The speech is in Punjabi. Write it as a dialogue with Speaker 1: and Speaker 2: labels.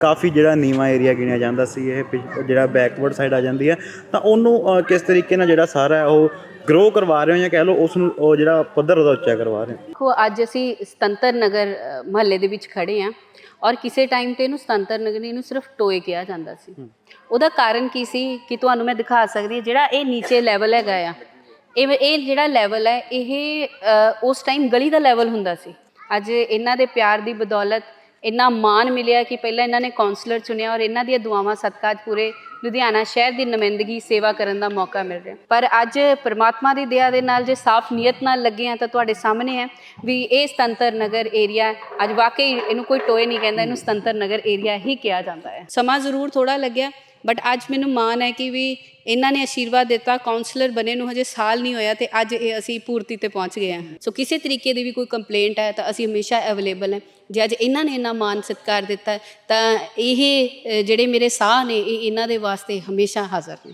Speaker 1: ਕਾਫੀ ਜਿਹੜਾ ਨੀਵਾ ਏਰੀਆ ਗਿਣਿਆ ਜਾਂਦਾ ਸੀ ਇਹ ਪਿਛ- ਜਿਹੜਾ ਬੈਕਵਰਡ ਸਾਈਡ ਆ ਜਾਂਦੀ ਹੈ ਤਾਂ ਉਹਨੂੰ ਅ, ਕਿਸ ਤਰੀਕੇ ਨਾਲ ਜਿਹੜਾ ਸਾਰਾ ਹੈ ਉਹ ਗਰੋ ਕਰਵਾ ਰਹੇ ਹੋ ਜਾਂ ਕਹਿ ਲਓ ਉਸ ਨੂੰ ਉਹ ਜਿਹੜਾ ਪੱਧਰ ਉਹਦਾ ਉੱਚਾ ਕਰਵਾ ਰਹੇ ਹੋ?
Speaker 2: ਦੇਖੋ ਅੱਜ ਅਸੀਂ ਸਤੰਤਰ ਨਗਰ ਮਹੱਲੇ ਦੇ ਵਿੱਚ ਖੜੇ ਆ ਔਰ ਕਿਸੇ ਟਾਈਮ ਤੇ ਇਹਨੂੰ ਸਤੰਤਰ ਨਗਰੀ ਨੂੰ ਸਿਰਫ ਟੋਏ ਕਿਹਾ ਜਾਂਦਾ ਸੀ। ਉਹਦਾ ਕਾਰਨ ਕੀ ਸੀ ਕਿ ਤੁਹਾਨੂੰ ਮੈਂ ਦਿਖਾ ਸਕਦੀ ਹਾਂ ਜਿਹੜਾ ਇਹ ਨੀਚੇ ਲੈਵਲ ਹੈਗਾ ਆ ਇਹ ਇਹ ਜਿਹੜਾ ਲੈਵਲ ਹੈ ਇਹ ਅ, ਉਸ ਟਾਈਮ ਗਲੀ ਦਾ ਲੈਵਲ ਹੁੰਦਾ ਸੀ। ਅੱਜ ਇਹਨਾਂ ਦੇ ਪਿਆਰ ਦੀ ਬਦੌਲਤ ਇੰਨਾ ਮਾਣ ਮਿਲਿਆ ਕਿ ਪਹਿਲਾਂ ਇਹਨਾਂ ਨੇ ਕਾਉਂਸਲਰ ਚੁਣਿਆ ਔਰ ਇਹਨਾਂ ਦੀਆਂ ਦੁਆਵਾਂ ਸਦਕਾ ਅੱਜ ਪੂਰੇ ਲੁਧਿਆਣਾ ਸ਼ਹਿਰ ਦੀ ਨੁਮਾਇੰਦਗੀ ਸੇਵਾ ਕਰਨ ਦਾ ਮੌਕਾ ਮਿਲ ਰਿਹਾ। ਪਰ ਅੱਜ ਪ੍ਰਮਾਤਮਾ ਦੀ ਦਇਆ ਦੇ ਨਾਲ ਜੇ ਸਾਫ਼ ਨੀਅਤ ਨਾਲ ਲੱਗੇ ਆ ਤਾਂ ਤੁਹਾਡੇ ਸਾਹਮਣੇ ਹੈ ਵੀ ਇਹ ਸਤੰਤਰ ਨਗਰ ਏਰੀਆ ਅੱਜ ਵਾਕਈ ਇਹਨੂੰ ਕੋਈ ਟੋਏ ਨਹੀਂ ਕਹਿੰਦਾ, ਇਹਨੂੰ ਸਤੰਤਰ ਨਗਰ ਏਰੀਆ ਹੀ ਕਿਹਾ ਜਾਂਦਾ ਹੈ। ਸਮਾਂ ਜ਼ਰੂਰ ਥੋੜਾ ਲੱਗਿਆ। ਬਟ ਅੱਜ ਮੈਨੂੰ ਮਾਣ ਹੈ ਕਿ ਵੀ ਇਹਨਾਂ ਨੇ ਆਸ਼ੀਰਵਾਦ ਦਿੱਤਾ ਕਾਉਂਸਲਰ ਬਣੇ ਨੂੰ ਹਜੇ ਸਾਲ ਨਹੀਂ ਹੋਇਆ ਤੇ ਅੱਜ ਇਹ ਅਸੀਂ ਪੂਰਤੀ ਤੇ ਪਹੁੰਚ ਗਏ ਹਾਂ। ਸੋ ਕਿਸੇ ਤਰੀਕੇ ਦੀ ਵੀ ਕੋਈ ਕੰਪਲੇਂਟ ਹੈ ਤਾਂ ਅਸੀਂ ਹਮੇਸ਼ਾ ਅਵੇਲੇਬਲ ਹੈ। ਜੇ ਅੱਜ ਇਹਨਾਂ ਨੇ ਇੰਨਾ ਮਾਨ ਸਤਿਕਾਰ ਦਿੱਤਾ ਤਾਂ ਇਹ ਜਿਹੜੇ ਮੇਰੇ ਸਾਹ ਨੇ, ਇਹ ਇਹਨਾਂ ਦੇ ਵਾਸਤੇ ਹਮੇਸ਼ਾ ਹਾਜ਼ਰ ਨੇ।